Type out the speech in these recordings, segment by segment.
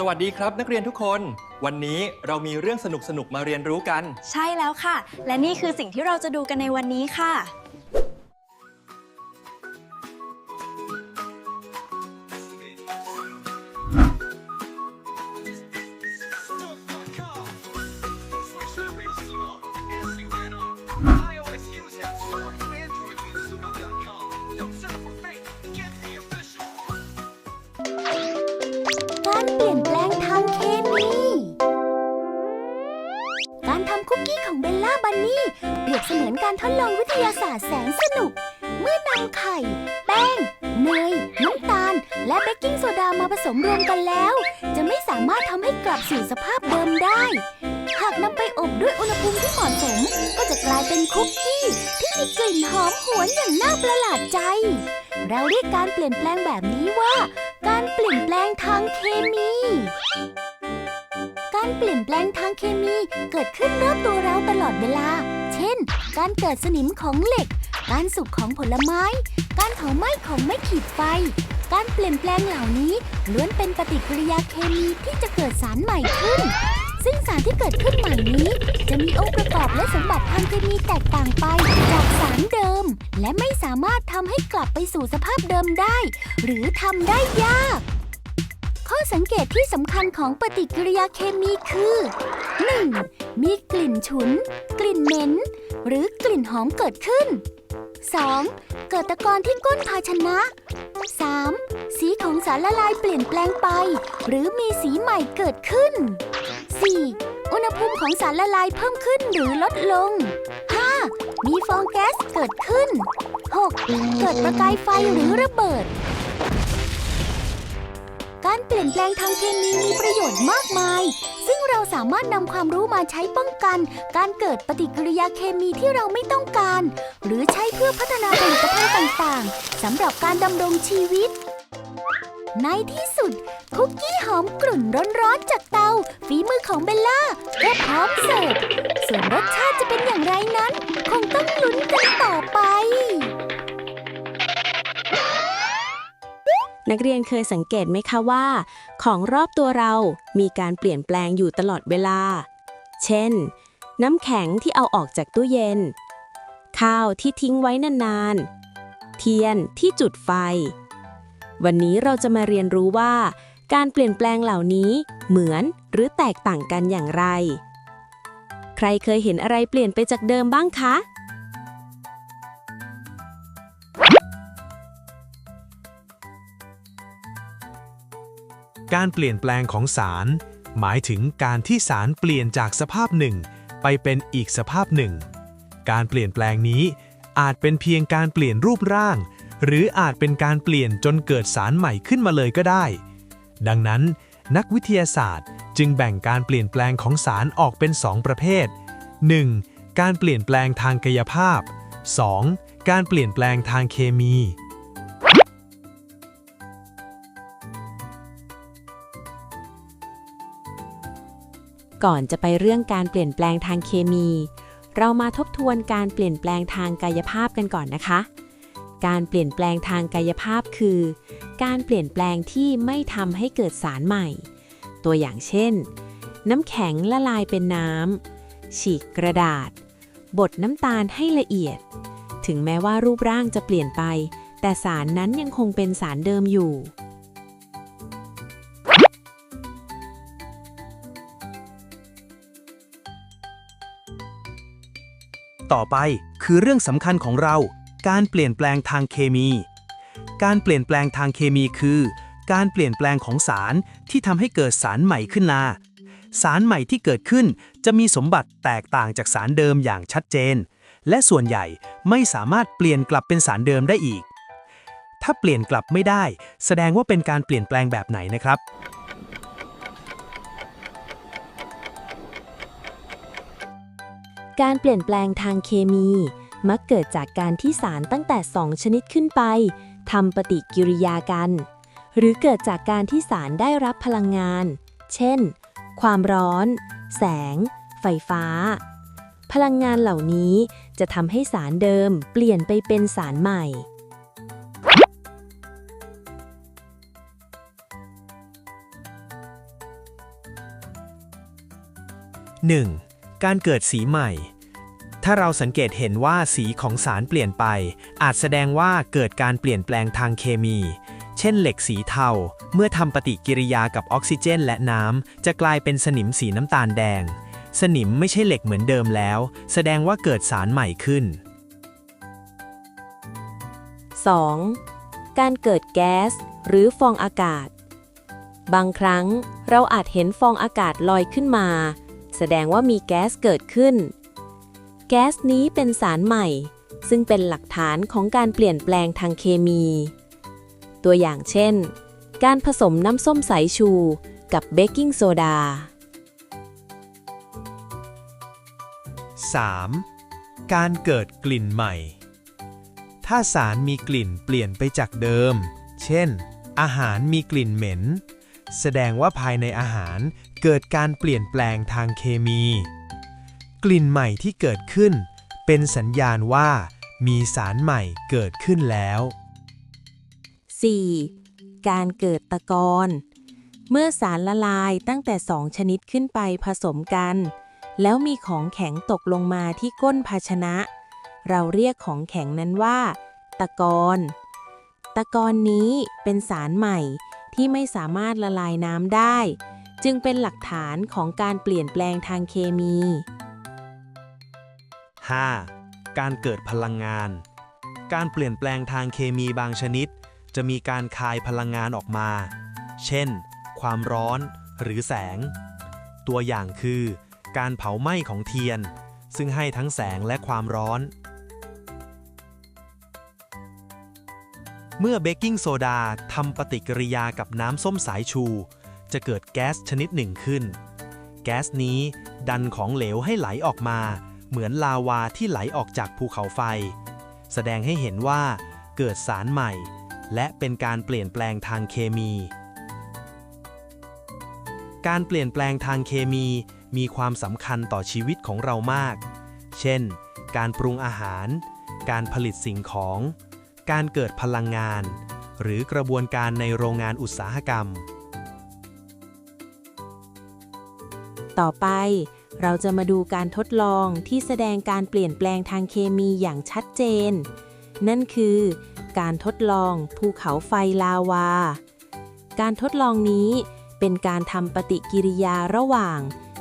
สวัสดีครับ นักเรียนทุกคน วันนี้เรามีเรื่องสนุกๆ มาเรียนรู้กัน ใช่แล้วค่ะ และนี่คือสิ่งที่เราจะดูกันในวันนี้ค่ะ เสมือนการทดลองวิทยาศาสตร์แสนสนุก เมื่อนำไข่ แป้ง เนย น้ำตาล และเบกกิ้งโซดามาผสมรวมกันแล้ว จะไม่สามารถทำให้กลับสู่สภาพเดิมได้ หากนำไปอบด้วยอุณหภูมิที่เหมาะสม ก็จะกลายเป็นคุกกี้ ที่มีกลิ่นหอมหวนอย่างน่าประหลาดใจ เราเรียกการเปลี่ยนแปลงแบบนี้ว่า การเปลี่ยนแปลงทางเคมี การเปลี่ยนแปลงทางเคมีเกิดขึ้นรอบตัวเราตลอดเวลา เช่น การเกิดสนิมของเหล็ก การสุกของผลไม้ การเผาไหม้ของไม้ขีดไฟ การเปลี่ยนแปลงเหล่านี้ล้วนเป็นปฏิกิริยาเคมีที่จะเกิดสารใหม่ขึ้น ซึ่งสารที่เกิดขึ้นใหม่นี้ จะมีองค์ประกอบและสมบัติทางเคมีแตกต่างไปจากสารเดิม และไม่สามารถทำให้กลับไปสู่สภาพเดิมได้ หรือทำได้ยาก สังเกตที่สำคัญของปฏิกิริยาเคมีคือ 1. มีกลิ่นฉุน กลิ่นเหม็น หรือกลิ่นหอมเกิดขึ้น 2. เกิดตะกอนที่ก้นภาชนะ 3. สีของสารละลายเปลี่ยนแปลงไป หรือมีสีใหม่เกิดขึ้น 4. อุณหภูมิของสารละลายเพิ่มขึ้นหรือลดลง 5. มีฟองแก๊สเกิดขึ้น 6. เกิดประกายไฟหรือระเบิด การเปลี่ยนแปลงทางเคมีมีประโยชน์มากมาย ซึ่งเราสามารถนำความรู้มาใช้ป้องกัน การเกิดปฏิกิริยาเคมีที่เราไม่ต้องการ หรือใช้เพื่อพัฒนาผลิตภัณฑ์ต่างๆสำหรับการดำรงชีวิต ในที่สุด คุกกี้หอมกลุ่นร้อนๆจากเตา ฝีมือของเบลล่าก็พร้อมเสิร์ฟส่วนรสชาติจะเป็นอย่างไรนั้น คงต้องลุ้นกันต่อไป นักเรียนเคยสังเกตไหมคะว่า ของรอบตัวเรามีการเปลี่ยนแปลงอยู่ตลอดเวลา เช่น น้ำแข็งที่เอาออกจากตู้เย็น ข้าวที่ทิ้งไว้นานๆ เทียนที่จุดไฟ วันนี้เราจะมาเรียนรู้ว่า การเปลี่ยนแปลงเหล่านี้เหมือนหรือแตกต่างกันอย่างไร ใครเคยเห็นอะไรเปลี่ยนไปจากเดิมบ้างคะ การเปลี่ยนแปลงของสาร หมายถึงการที่สารเปลี่ยนจากสภาพหนึ่ง ไปเป็นอีกสภาพหนึ่ง การเปลี่ยนแปลงนี้ อาจเป็นเพียงการเปลี่ยนรูปร่าง หรืออาจเป็นการเปลี่ยนจนเกิดสารใหม่ขึ้นมาเลยก็ได้ ดังนั้น นักวิทยาศาสตร์จึงแบ่งการเปลี่ยนแปลงของสารออกเป็น 2 ประเภท 1. การเปลี่ยนแปลงทางกายภาพ 2. การเปลี่ยนแปลงทางเคมี ก่อนจะไปเรื่องการเปลี่ยนแปลงทางเคมี เรามาทบทวนการเปลี่ยนแปลงทางกายภาพกันก่อนนะคะ การเปลี่ยนแปลงทางกายภาพคือ การเปลี่ยนแปลงที่ไม่ทำให้เกิดสารใหม่ ตัวอย่างเช่น น้ำแข็งละลายเป็นน้ำฉีกกระดาษ บดน้ำตาลให้ละเอียด ถึงแม้ว่ารูปร่างจะเปลี่ยนไป แต่สารนั้นยังคงเป็นสารเดิมอยู่ ต่อไป คือเรื่องสำคัญของเรา การเปลี่ยนแปลงทางเคมี การเปลี่ยนแปลงทางเคมีคือ การเปลี่ยนแปลงของสารที่ทำให้เกิดสารใหม่ขึ้นมา สารใหม่ที่เกิดขึ้นจะมีสมบัติแตกต่างจากสารเดิมอย่างชัดเจน และส่วนใหญ่ไม่สามารถเปลี่ยนกลับเป็นสารเดิมได้อีก ถ้าเปลี่ยนกลับไม่ได้ แสดงว่าเป็นการเปลี่ยนแปลงแบบไหนนะครับ การเปลี่ยนแปลงทางเคมี มักเกิดจากการที่สารตั้งแต่ 2 ชนิดขึ้นไปทำปฏิกิริยากัน หรือเกิดจากการที่สารได้รับพลังงาน เช่น ความร้อน แสง ไฟฟ้า พลังงานเหล่านี้จะทำให้สารเดิมเปลี่ยนไปเป็นสารใหม่ 1. การเกิดสีใหม่ ถ้าเราสังเกตเห็นว่าสีของสารเปลี่ยนไป อาจแสดงว่าเกิดการเปลี่ยนแปลงทางเคมี เช่นเหล็กสีเทา เมื่อทำปฏิกิริยากับออกซิเจนและน้ำจะกลายเป็นสนิมสีน้ำตาลแดง สนิมไม่ใช่เหล็กเหมือนเดิมแล้ว แสดงว่าเกิดสารใหม่ขึ้น 2. การเกิดแก๊สหรือฟองอากาศ บางครั้งเราอาจเห็นฟองอากาศลอยขึ้นมา แสดงว่ามีแก๊สเกิดขึ้น แก๊สนี้เป็นสารใหม่ ซึ่งเป็นหลักฐานของการเปลี่ยนแปลงทางเคมี ตัวอย่างเช่น การผสมน้ำส้มสายชู กับเบกกิ้งโซดา 3. การเกิดกลิ่นใหม่ ถ้าสารมีกลิ่นเปลี่ยนไปจากเดิม เช่น อาหารมีกลิ่นเหม็น แสดงว่าภายในอาหารเกิดการเปลี่ยนแปลงทางเคมี กลิ่นใหม่ที่เกิดขึ้น เป็นสัญญาณว่า มีสารใหม่เกิดขึ้นแล้ว 4. การเกิดตะกอนเมื่อสารละลายตั้งแต่สองชนิดขึ้นไปผสมกัน แล้วมีของแข็งตกลงมาที่ก้นภาชนะ เราเรียกของแข็งนั้นว่า ตะกอน ตะกอนนี้เป็นสารใหม่ ที่ไม่สามารถละลายน้ำได้ จึงเป็นหลักฐานของการเปลี่ยนแปลงทางเคมี 5. การเกิดพลังงาน การเปลี่ยนแปลงทางเคมีบางชนิด จะมีการคายพลังงานออกมา เช่น ความร้อนหรือแสง ตัวอย่างคือ การเผาไหม้ของเทียน ซึ่งให้ทั้งแสงและความร้อน เมื่อเบกกิ้งโซดาทำปฏิกิริยากับน้ำส้มสายชู จะเกิดแก๊สชนิดหนึ่งขึ้น แก๊สนี้ดันของเหลวให้ไหลออกมา เหมือนลาวาที่ไหลออกจากภูเขาไฟ แสดงให้เห็นว่าเกิดสารใหม่ และเป็นการเปลี่ยนแปลงทางเคมี การเปลี่ยนแปลงทางเคมีมีความสำคัญต่อชีวิตของเรามาก เช่น การปรุงอาหาร การผลิตสิ่งของ การเกิดพลังงาน หรือกระบวนการในโรงงานอุตสาหกรรม ต่อไปเราจะมาดูการทดลองที่แสดงการเปลี่ยนแปลงทางเคมีอย่างชัดเจน นั่นคือการทดลองภูเขาไฟลาวา การทดลองนี้เป็นการทำปฏิกิริยาระหว่าง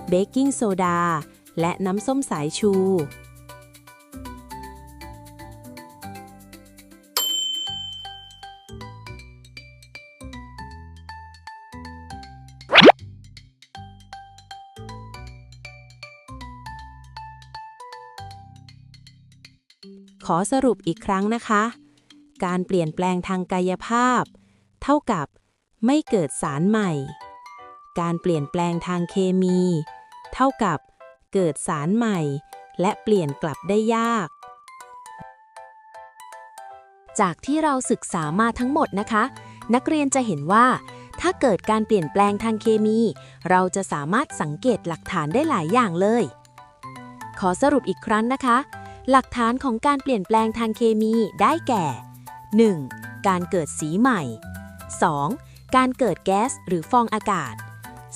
เบกกิ้งโซดาและน้ำส้มสายชู ขอสรุปอีกครั้งนะคะ การเปลี่ยนแปลงทางกายภาพ เท่ากับไม่เกิดสารใหม่ การเปลี่ยนแปลงทางเคมี เท่ากับเกิดสารใหม่ และเปลี่ยนกลับได้ยาก จากที่เราศึกษามาทั้งหมดนะคะ นักเรียนจะเห็นว่าถ้าเกิดการเปลี่ยนแปลงทางเคมี เราจะสามารถสังเกตหลักฐานได้หลายอย่างเลย ขอสรุปอีกครั้งนะคะ หลักฐานของการเปลี่ยนแปลงทางเคมีได้แก่ 1. การเกิดสีใหม่ 2. การเกิดแก๊สหรือฟองอากาศ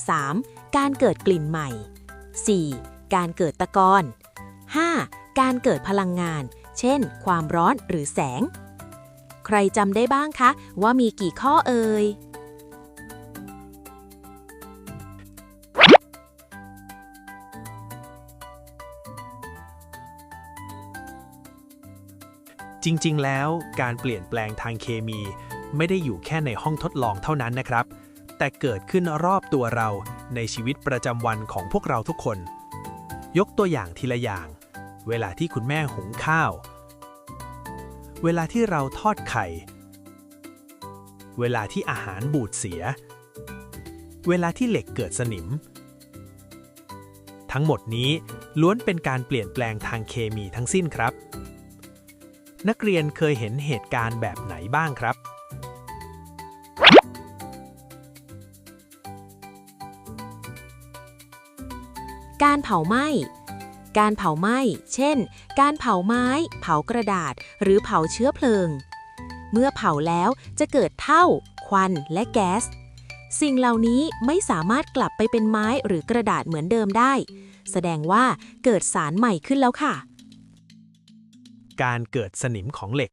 3. การเกิดกลิ่นใหม่ 4. การเกิดตะกอน 5. การเกิดพลังงาน เช่น ความร้อนหรือแสง ใครจำได้บ้างคะ ว่ามีกี่ข้อเอ่ย จริงๆ แล้วการเปลี่ยนแปลงทางเคมี ไม่ได้อยู่แค่ในห้องทดลองเท่านั้นนะครับ แต่เกิดขึ้นรอบตัวเราในชีวิตประจำวันของพวกเราทุกคน ยกตัวอย่างทีละอย่าง เวลาที่คุณแม่หุงข้าว เวลาที่เราทอดไข่ เวลาที่อาหารบูดเสีย เวลาที่เหล็กเกิดสนิม ทั้งหมดนี้ล้วนเป็นการเปลี่ยนแปลงทางเคมีทั้งสิ้นครับ นักเรียนเคยเห็นเหตุการณ์แบบไหนบ้างครับ การเผาไหม้ การเผาไหม้ เช่น การเผาไม้ เผากระดาษ หรือเผาเชื้อเพลิง เมื่อเผาแล้วจะเกิดเท่า ควัน และแก๊ส สิ่งเหล่านี้ไม่สามารถกลับไปเป็นไม้หรือกระดาษเหมือนเดิมได้ แสดงว่าเกิดสารใหม่ขึ้นแล้วค่ะ การเกิดสนิมของเหล็ก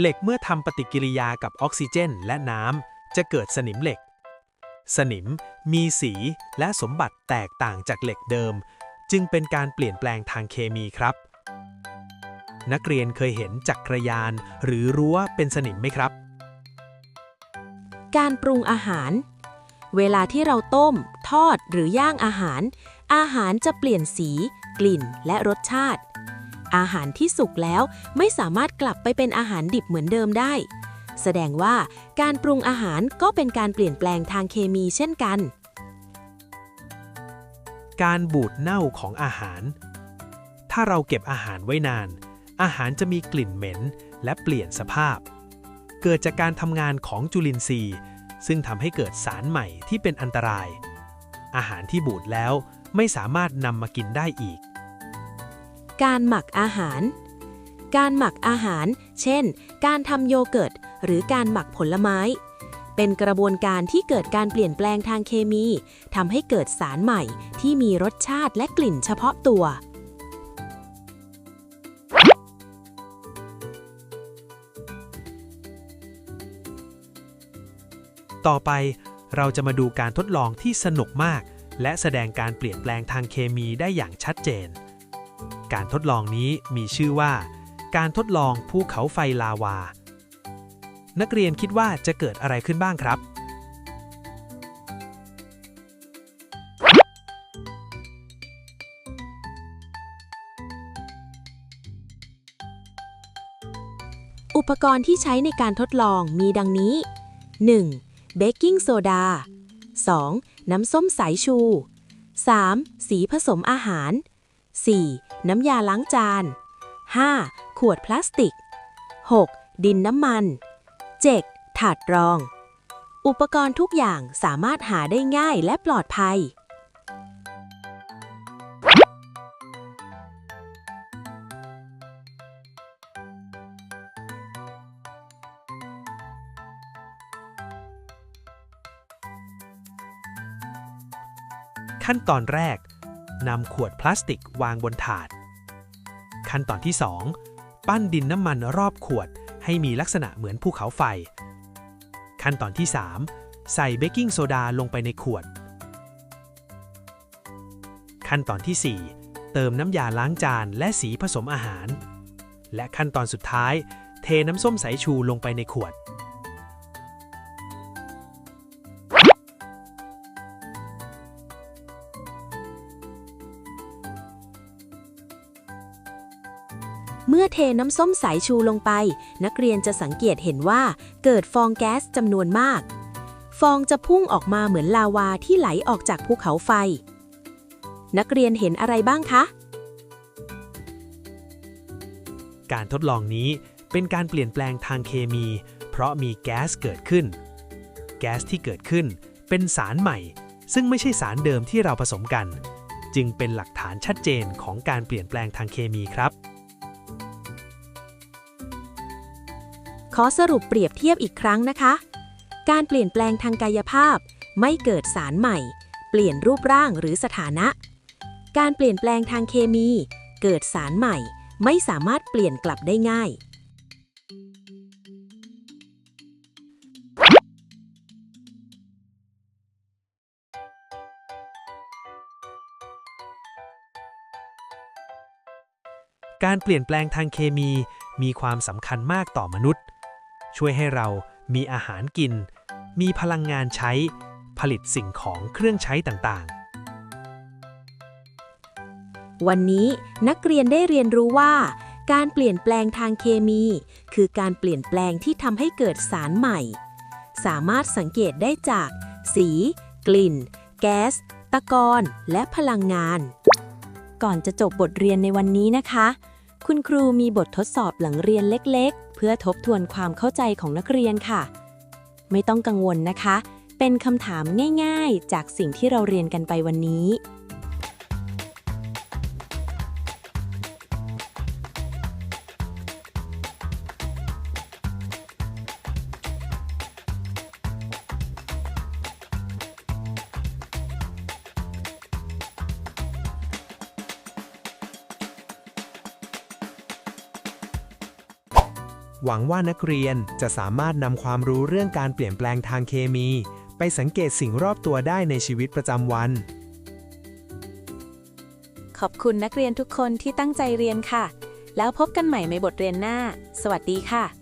เหล็กเมื่อทำปฏิกิริยากับออกซิเจนและน้ำจะเกิดสนิมเหล็ก สนิมมีสีและสมบัติแตกต่างจากเหล็กเดิม จึงเป็นการเปลี่ยนแปลงทางเคมีครับ นักเรียนเคยเห็นจักรยานหรือรั้วเป็นสนิมไหมครับ การปรุงอาหาร เวลาที่เราต้ม ทอดหรือย่างอาหาร อาหารจะเปลี่ยนสี กลิ่นและรสชาติ อาหารที่สุกแล้วไม่สามารถกลับไปเป็นอาหารดิบเหมือนเดิมได้ แสดงว่าการปรุงอาหารก็เป็นการเปลี่ยนแปลงทางเคมีเช่นกัน การบูดเน่าของอาหาร ถ้าเราเก็บอาหารไว้นาน อาหารจะมีกลิ่นเหม็นและเปลี่ยนสภาพ เกิดจากการทำงานของจุลินทรีย์ ซึ่งทำให้เกิดสารใหม่ที่เป็นอันตราย อาหารที่บูดแล้วไม่สามารถนำมากินได้อีก การหมักอาหาร การหมักอาหาร เช่น การทำโยเกิร์ต หรือการหมักผลไม้ เป็นกระบวนการที่เกิดการเปลี่ยนแปลงทางเคมีทำให้เกิดสารใหม่ที่มีรสชาติและกลิ่นเฉพาะตัว ต่อไปเราจะมาดูการทดลองที่สนุกมาก และแสดงการเปลี่ยนแปลงทางเคมีได้อย่างชัดเจน การทดลองนี้มีชื่อว่า การทดลองภูเขาไฟลาวา นักเรียนคิดว่าจะเกิดอะไรขึ้นบ้างครับ อุปกรณ์ที่ใช้ในการทดลองมีดังนี้ 1. เบกกิ้งโซดา 2. น้ำส้มสายชู 3. สีผสมอาหาร 4. น้ำยาล้างจาน 5. ขวดพลาสติก 6. ดินน้ำมัน 7. ถาดรอง อุปกรณ์ทุกอย่างสามารถหาได้ง่ายและปลอดภัย ขั้นตอนแรก นำขวดพลาสติกวางบนถาด ขั้นตอนที่ 2 ปั้นดินน้ำมันรอบขวดให้มีลักษณะเหมือนภูเขาไฟ ขั้นตอนที่ 3 ใส่เบกกิ้งโซดาลงไปในขวด ขั้นตอนที่ 4 เติมน้ำยาล้างจานและสีผสมอาหาร และขั้นตอนสุดท้าย เทน้ำส้มสายชูลงไปในขวด เมื่อเทน้ำส้มสายชูลงไป นักเรียนจะสังเกตเห็นว่า เกิดฟองแก๊สจำนวนมาก ฟองจะพุ่งออกมาเหมือนลาวาที่ไหลออกจากภูเขาไฟ นักเรียนเห็นอะไรบ้างคะ การทดลองนี้เป็นการเปลี่ยนแปลงทางเคมี เพราะมีแก๊สเกิดขึ้น แก๊สที่เกิดขึ้นเป็นสารใหม่ ซึ่งไม่ใช่สารเดิมที่เราผสมกัน จึงเป็นหลักฐานชัดเจนของการเปลี่ยนแปลงทางเคมีครับ ขอสรุปเปรียบเทียบอีกครั้งนะคะ การเปลี่ยนแปลงทางกายภาพ ไม่เกิดสารใหม่ เปลี่ยนรูปร่างหรือสถานะ การเปลี่ยนแปลงทางเคมี เกิดสารใหม่ ไม่สามารถเปลี่ยนกลับได้ง่าย การเปลี่ยนแปลงทางเคมีมีความสำคัญมากต่อมนุษย์ ช่วยให้เรามีอาหารกิน มีพลังงานใช้ ผลิตสิ่งของเครื่องใช้ต่างๆ วันนี้นักเรียนได้เรียนรู้ว่า การเปลี่ยนแปลงทางเคมี คือการเปลี่ยนแปลงที่ทำให้เกิดสารใหม่ สามารถสังเกตได้จาก สี กลิ่น แก๊ส ตะกอนและพลังงาน ก่อนจะจบบทเรียนในวันนี้นะคะ คุณครูมีบททดสอบหลังเรียนเล็กๆ เพื่อทบทวนความเข้าใจของนักเรียนค่ะ ไม่ต้องกังวลนะคะ เป็นคำถามง่ายๆ จากสิ่งที่เราเรียนกันไปวันนี้ หวังว่านักเรียนจะสามารถนำความรู้เรื่องการเปลี่ยนแปลงทางเคมี ไปสังเกตสิ่งรอบตัวได้ในชีวิตประจำวัน ขอบคุณนักเรียนทุกคนที่ตั้งใจเรียนค่ะ แล้วพบกันใหม่ในบทเรียนหน้า สวัสดีค่ะ